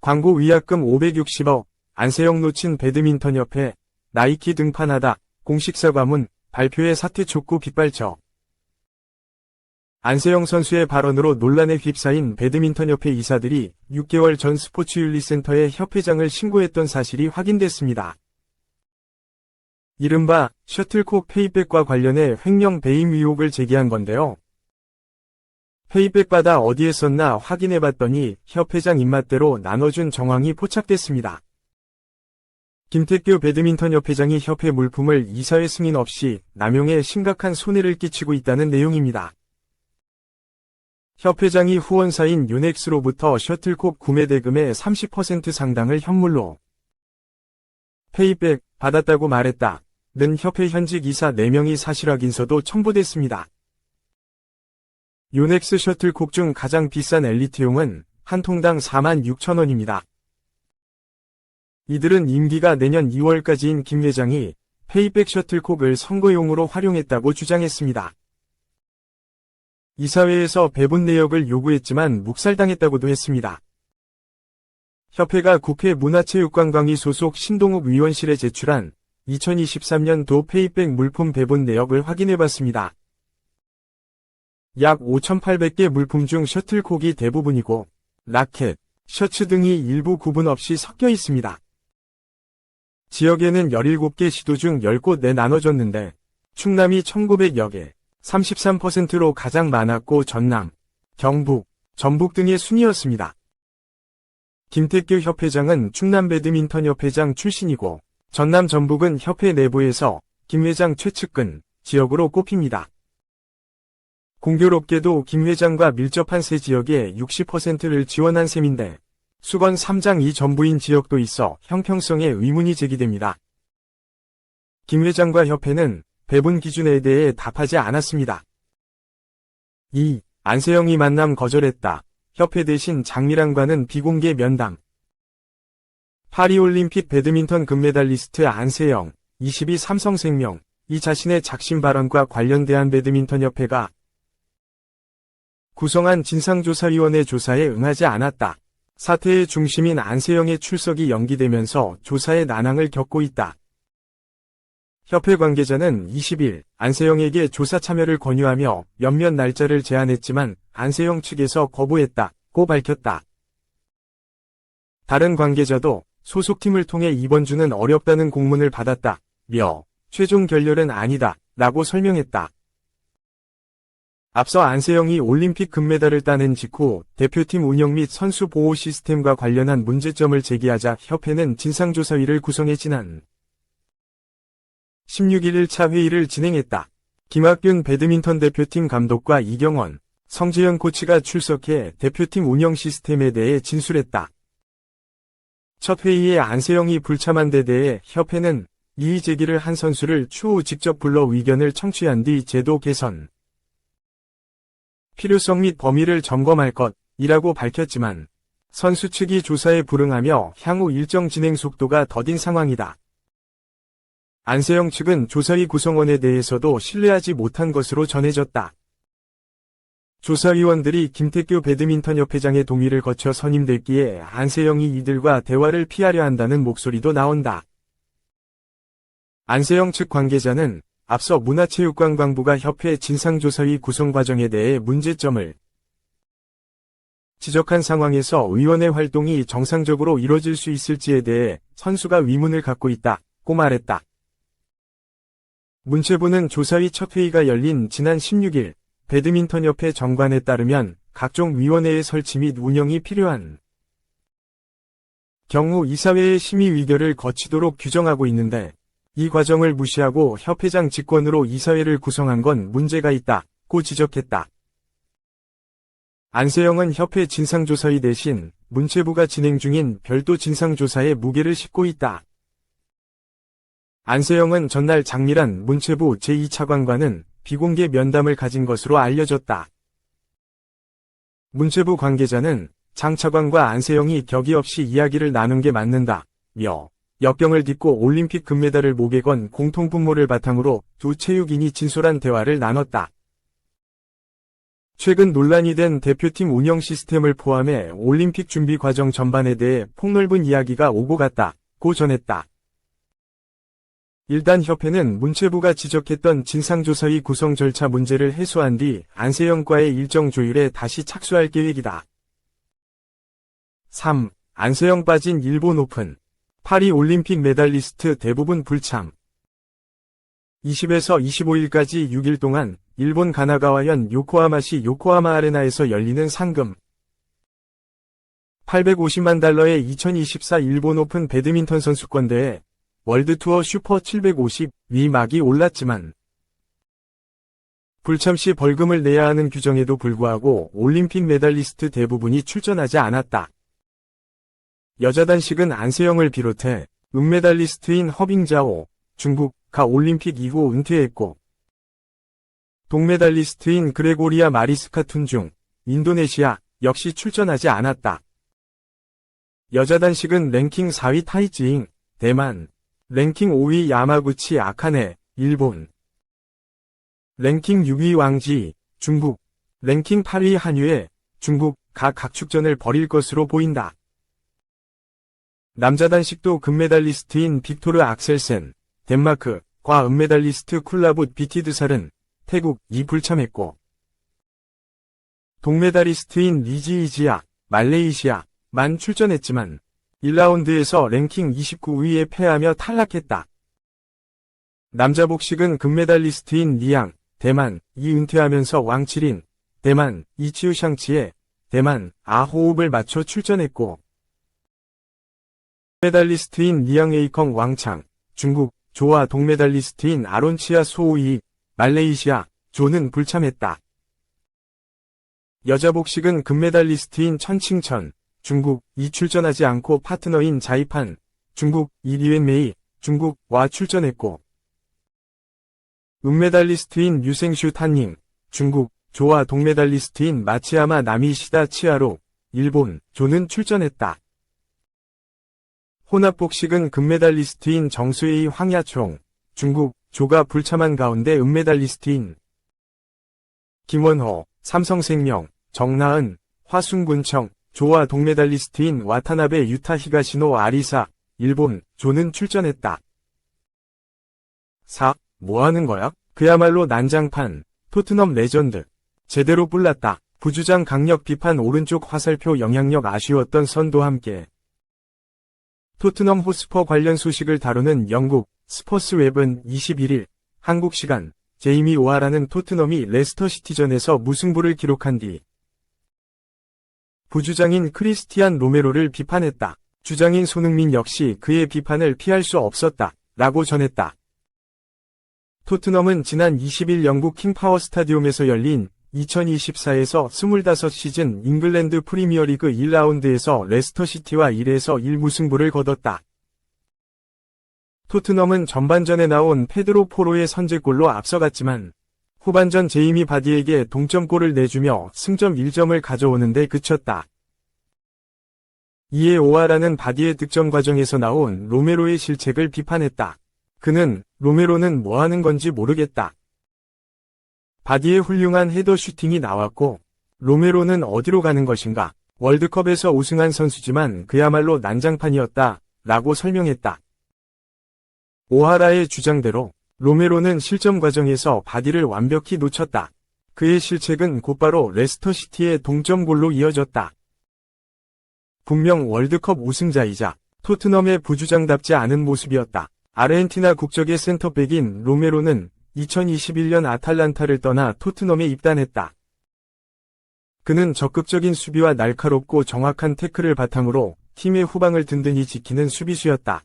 광고 위약금 560억, 안세영 놓친 배드민턴협회, 나이키 등판하다, 공식 사과문, 발표의 사퇴 촉구 빗발쳐. 안세영 선수의 발언으로 논란에 휩싸인 배드민턴협회 이사들이 6개월 전 스포츠윤리센터에 협회장을 신고했던 사실이 확인됐습니다. 이른바 셔틀콕 페이백과 관련해 횡령 배임 의혹을 제기한 건데요. 페이백 받아 어디에 썼나 확인해봤더니 협회장 입맛대로 나눠준 정황이 포착됐습니다. 김태규 배드민턴 협회장이 협회 물품을 이사회 승인 없이 남용에 심각한 손해를 끼치고 있다는 내용입니다. 협회장이 후원사인 유넥스로부터 셔틀콕 구매 대금의 30% 상당을 현물로 페이백 받았다고 말했다. 는 협회 현직 이사 4명이 사실 확 인서도 첨부됐습니다. 요넥스 셔틀콕 중 가장 비싼 엘리트용은 한 통당 4만 6천 원입니다. 이들은 임기가 내년 2월까지인 김 회장이 페이백 셔틀콕을 선거용으로 활용했다고 주장했습니다. 이사회에서 배분 내역을 요구했지만 묵살당했다고도 했습니다. 협회가 국회 문화체육관광위 소속 신동욱 위원실에 제출한 2023년도 페이백 물품 배분 내역을 확인해봤습니다. 약 5,800개 물품 중 셔틀콕이 대부분이고 라켓, 셔츠 등이 일부 구분 없이 섞여 있습니다. 지역에는 17개 시도 중 10곳 내 나눠졌는데 충남이 1,900여 개, 33%로 가장 많았고 전남, 경북, 전북 등의 순이었습니다. 김태규 협회장은 충남 배드민턴 협회장 출신이고 전남 전북은 협회 내부에서 김 회장 최측근 지역으로 꼽힙니다. 공교롭게도 김 회장과 밀접한 세 지역의 60%를 지원한 셈인데 수건 3장 이 전부인 지역도 있어 형평성에 의문이 제기됩니다. 김 회장과 협회는 배분 기준에 대해 답하지 않았습니다. 2. 안세영이 만남 거절했다. 협회 대신 장미란과는 비공개 면담. 파리올림픽 배드민턴 금메달리스트 안세영, 22 삼성생명, 이 자신의 작심 발언과 관련대한 배드민턴협회가 구성한 진상조사위원회 조사에 응하지 않았다. 사태의 중심인 안세영의 출석이 연기되면서 조사에 난항을 겪고 있다. 협회 관계자는 20일 안세영에게 조사 참여를 권유하며 몇몇 날짜를 제안했지만 안세영 측에서 거부했다고 밝혔다. 다른 관계자도 소속팀을 통해 이번 주는 어렵다는 공문을 받았다. 며 최종 결렬은 아니다. 라고 설명했다. 앞서 안세영이 올림픽 금메달을 따낸 직후 대표팀 운영 및 선수 보호 시스템과 관련한 문제점을 제기하자 협회는 진상조사위를 구성해 지난 16일 1차 회의를 진행했다. 김학균 배드민턴 대표팀 감독과 이경원, 성재현 코치가 출석해 대표팀 운영 시스템에 대해 진술했다. 첫 회의에 안세영이 불참한 데 대해 협회는 이의 제기를 한 선수를 추후 직접 불러 의견을 청취한 뒤 제도 개선, 필요성 및 범위를 점검할 것이라고 밝혔지만 선수 측이 조사에 불응하며 향후 일정 진행 속도가 더딘 상황이다. 안세영 측은 조사위 구성원에 대해서도 신뢰하지 못한 것으로 전해졌다. 조사위원들이 김태규 배드민턴 협회장의 동의를 거쳐 선임됐기에 안세영이 이들과 대화를 피하려 한다는 목소리도 나온다. 안세영 측 관계자는 앞서 문화체육관광부가 협회 진상조사위 구성 과정에 대해 문제점을 지적한 상황에서 의원회 활동이 정상적으로 이뤄질 수 있을지에 대해 선수가 의문을 갖고 있다고 말했다. 문체부는 조사위 첫 회의가 열린 지난 16일 배드민턴협회 정관에 따르면 각종 위원회의 설치 및 운영이 필요한 경우 이사회의 심의 의결을 거치도록 규정하고 있는데 이 과정을 무시하고 협회장 직권으로 이사회를 구성한 건 문제가 있다고 지적했다. 안세영은 협회 진상조사위 대신 문체부가 진행 중인 별도 진상조사에 무게를 싣고 있다. 안세영은 전날 장미란 문체부 제2차관과는 비공개 면담을 가진 것으로 알려졌다. 문체부 관계자는 장 차관과 안세영이 격이 없이 이야기를 나눈 게 맞는다. 며 역병을 딛고 올림픽 금메달을 목에 건 공통 분모를 바탕으로 두 체육인이 진솔한 대화를 나눴다. 최근 논란이 된 대표팀 운영 시스템을 포함해 올림픽 준비 과정 전반에 대해 폭넓은 이야기가 오고 갔다 고 전했다. 일단 협회는 문체부가 지적했던 진상조사위 구성 절차 문제를 해소한 뒤 안세영과의 일정 조율에 다시 착수할 계획이다. 3. 안세영 빠진 일본 오픈. 파리 올림픽 메달리스트 대부분 불참. 20에서 25일까지 6일 동안 일본 가나가와현 요코하마시 요코하마 아레나에서 열리는 상금 850만 달러의 2024 일본 오픈 배드민턴 선수권대회 월드투어 슈퍼 750 위 막이 올랐지만 불참 시 벌금을 내야 하는 규정에도 불구하고 올림픽 메달리스트 대부분이 출전하지 않았다. 여자 단식은 안세영을 비롯해 은메달리스트인 허빙자오, 중국, 가 올림픽 이후 은퇴했고 동메달리스트인 그레고리아 마리스카 툰 중, 인도네시아 역시 출전하지 않았다. 여자 단식은 랭킹 4위 타이즈잉, 대만, 랭킹 5위 야마구치 아카네, 일본, 랭킹 6위 왕지, 중국, 랭킹 8위 한유에, 중국, 각 각축전을 벌일 것으로 보인다. 남자 단식도 금메달리스트인 빅토르 악셀센, 덴마크, 과 은메달리스트 쿨라붓 비티드살은 태국 이 불참했고. 동메달리스트인 리지 이지아, 말레이시아. 만 출전했지만 1라운드에서 랭킹 29위에 패하며 탈락했다. 남자 복식은 금메달리스트인 리양, 대만 이 은퇴하면서 왕칠인 대만 이치우 샹치에 대만 아호흡을 맞춰 출전했고 메달리스트인 리양 에이컹 왕창 중국 조와 동메달리스트인 아론치아 소우이, 말레이시아, 조는 불참했다. 여자 복식은 금메달리스트인 천칭천, 중국, 이 출전하지 않고 파트너인 자이판, 중국, 이리웬메이, 중국와 출전했고, 은메달리스트인 유생슈 탄닝, 중국, 조와 동메달리스트인 마치야마 나미시다 치아로, 일본, 조는 출전했다. 혼합복식은 금메달리스트인 정수의 황야총, 중국, 조가 불참한 가운데 은메달리스트인 김원호, 삼성생명, 정나은, 화순군청, 조와 동메달리스트인 와타나베 유타 히가시노 아리사, 일본, 조는 출전했다. 4. 뭐하는 거야? 그야말로 난장판, 토트넘 레전드. 제대로 뿔났다. 부주장 강력 비판 오른쪽 화살표 영향력 아쉬웠던 선도 함께. 토트넘 호스퍼 관련 소식을 다루는 영국 스포스 웹은 21일 한국 시간 제이미 오하라는 토트넘이 레스터 시티전에서 무승부를 기록한 뒤 부주장인 크리스티안 로메로를 비판했다. 주장인 손흥민 역시 그의 비판을 피할 수 없었다. 라고 전했다. 토트넘은 지난 20일 영국 킹파워 스타디움에서 열린 2024에서 25 시즌 잉글랜드 프리미어리그 1라운드에서 레스터시티와 1에서 1무승부를 거뒀다. 토트넘은 전반전에 나온 페드로 포로의 선제골로 앞서갔지만 후반전 제이미 바디에게 동점골을 내주며 승점 1점을 가져오는데 그쳤다. 이에 오아라는 바디의 득점 과정에서 나온 로메로의 실책을 비판했다. 그는 로메로는 뭐하는 건지 모르겠다. 바디의 훌륭한 헤더 슈팅이 나왔고 로메로는 어디로 가는 것인가? 월드컵에서 우승한 선수지만 그야말로 난장판이었다. 라고 설명했다. 오하라의 주장대로 로메로는 실점 과정에서 바디를 완벽히 놓쳤다. 그의 실책은 곧바로 레스터시티의 동점골로 이어졌다. 분명 월드컵 우승자이자 토트넘의 부주장답지 않은 모습이었다. 아르헨티나 국적의 센터백인 로메로는 2021년 아탈란타를 떠나 토트넘에 입단했다. 그는 적극적인 수비와 날카롭고 정확한 태클을 바탕으로 팀의 후방을 든든히 지키는 수비수였다.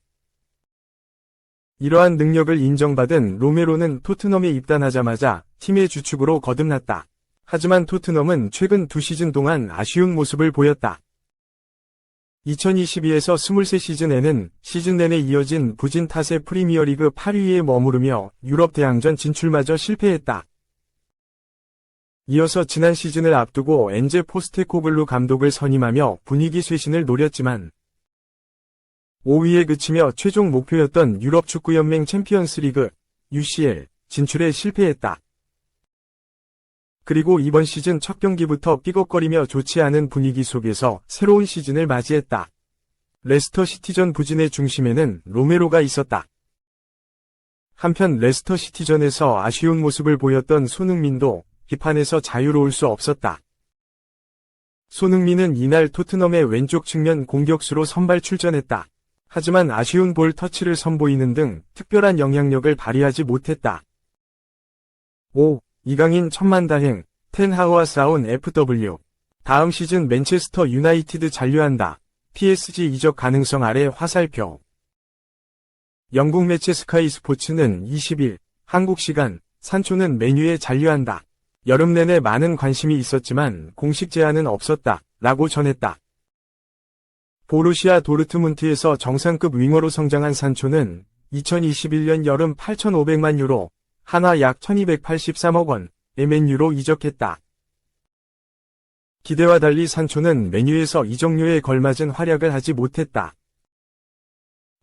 이러한 능력을 인정받은 로메로는 토트넘에 입단하자마자 팀의 주축으로 거듭났다. 하지만 토트넘은 최근 두 시즌 동안 아쉬운 모습을 보였다. 2022에서 23시즌에는 시즌 내내 이어진 부진 탓에 프리미어리그 8위에 머무르며 유럽 대항전 진출마저 실패했다. 이어서 지난 시즌을 앞두고 엔제 포스테코글루 감독을 선임하며 분위기 쇄신을 노렸지만 5위에 그치며 최종 목표였던 유럽 축구연맹 챔피언스리그 UCL 진출에 실패했다. 그리고 이번 시즌 첫 경기부터 삐걱거리며 좋지 않은 분위기 속에서 새로운 시즌을 맞이했다. 레스터 시티전 부진의 중심에는 로메로가 있었다. 한편 레스터 시티전에서 아쉬운 모습을 보였던 손흥민도 비판에서 자유로울 수 없었다. 손흥민은 이날 토트넘의 왼쪽 측면 공격수로 선발 출전했다. 하지만 아쉬운 볼 터치를 선보이는 등 특별한 영향력을 발휘하지 못했다. 5. 이강인 천만다행, 텐하우와 싸운 FW. 다음 시즌 맨체스터 유나이티드 잔류한다. PSG 이적 가능성 아래 화살표. 영국 매체 스카이 스포츠는 20일, 한국 시간, 산초는 메뉴에 잔류한다. 여름 내내 많은 관심이 있었지만 공식 제안은 없었다. 라고 전했다. 보루시아 도르트문트에서 정상급 윙어로 성장한 산초는 2021년 여름 8,500만 유로, 한화 약 1283억 원, MNU로 이적했다. 기대와 달리 산초는 메뉴에서 이적료에 걸맞은 활약을 하지 못했다.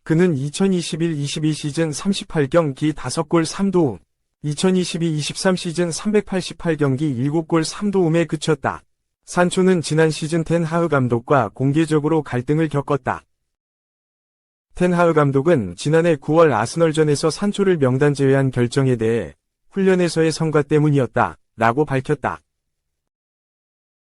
그는 2021-22 시즌 38경기 5골 3도움, 2022-23 시즌 388경기 7골 3도움에 그쳤다. 산초는 지난 시즌 텐하흐 감독과 공개적으로 갈등을 겪었다. 텐하흐 감독은 지난해 9월 아스널전에서 산초를 명단 제외한 결정에 대해 훈련에서의 성과 때문이었다. 라고 밝혔다.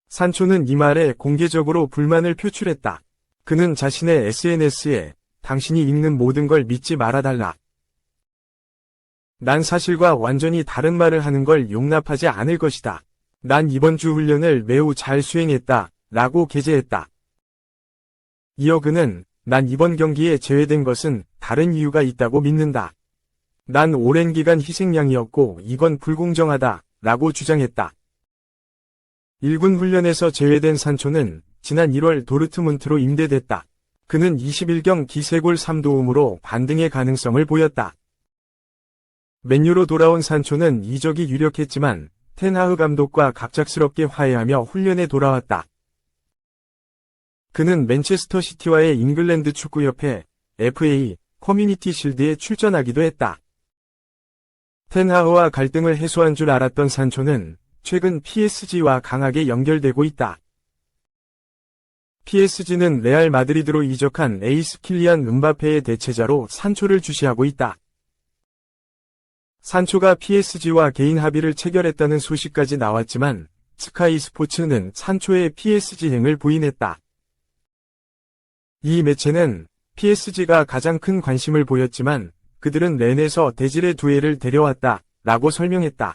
산초는 이 말에 공개적으로 불만을 표출했다. 그는 자신의 SNS에 당신이 읽는 모든 걸 믿지 말아달라. 난 사실과 완전히 다른 말을 하는 걸 용납하지 않을 것이다. 난 이번 주 훈련을 매우 잘 수행했다. 라고 게재했다. 이어 그는 난 이번 경기에 제외된 것은 다른 이유가 있다고 믿는다. 난 오랜 기간 희생양이었고 이건 불공정하다. 라고 주장했다. 1군 훈련에서 제외된 산초는 지난 1월 도르트문트로 임대됐다. 그는 21경 기세골 3도움으로 반등의 가능성을 보였다. 맨유로 돌아온 산초는 이적이 유력했지만 텐하흐 감독과 갑작스럽게 화해하며 훈련에 돌아왔다. 그는 맨체스터 시티와의 잉글랜드 축구협회 FA 커뮤니티 실드에 출전하기도 했다. 텐하흐와 갈등을 해소한 줄 알았던 산초는 최근 PSG와 강하게 연결되고 있다. PSG는 레알 마드리드로 이적한 에이스 킬리안 은바페의 대체자로 산초를 주시하고 있다. 산초가 PSG와 개인 합의를 체결했다는 소식까지 나왔지만 스카이 스포츠는 산초의 PSG행을 부인했다. 이 매체는 PSG가 가장 큰 관심을 보였지만 그들은 렌에서 대질의 두 애를 데려왔다 라고 설명했다.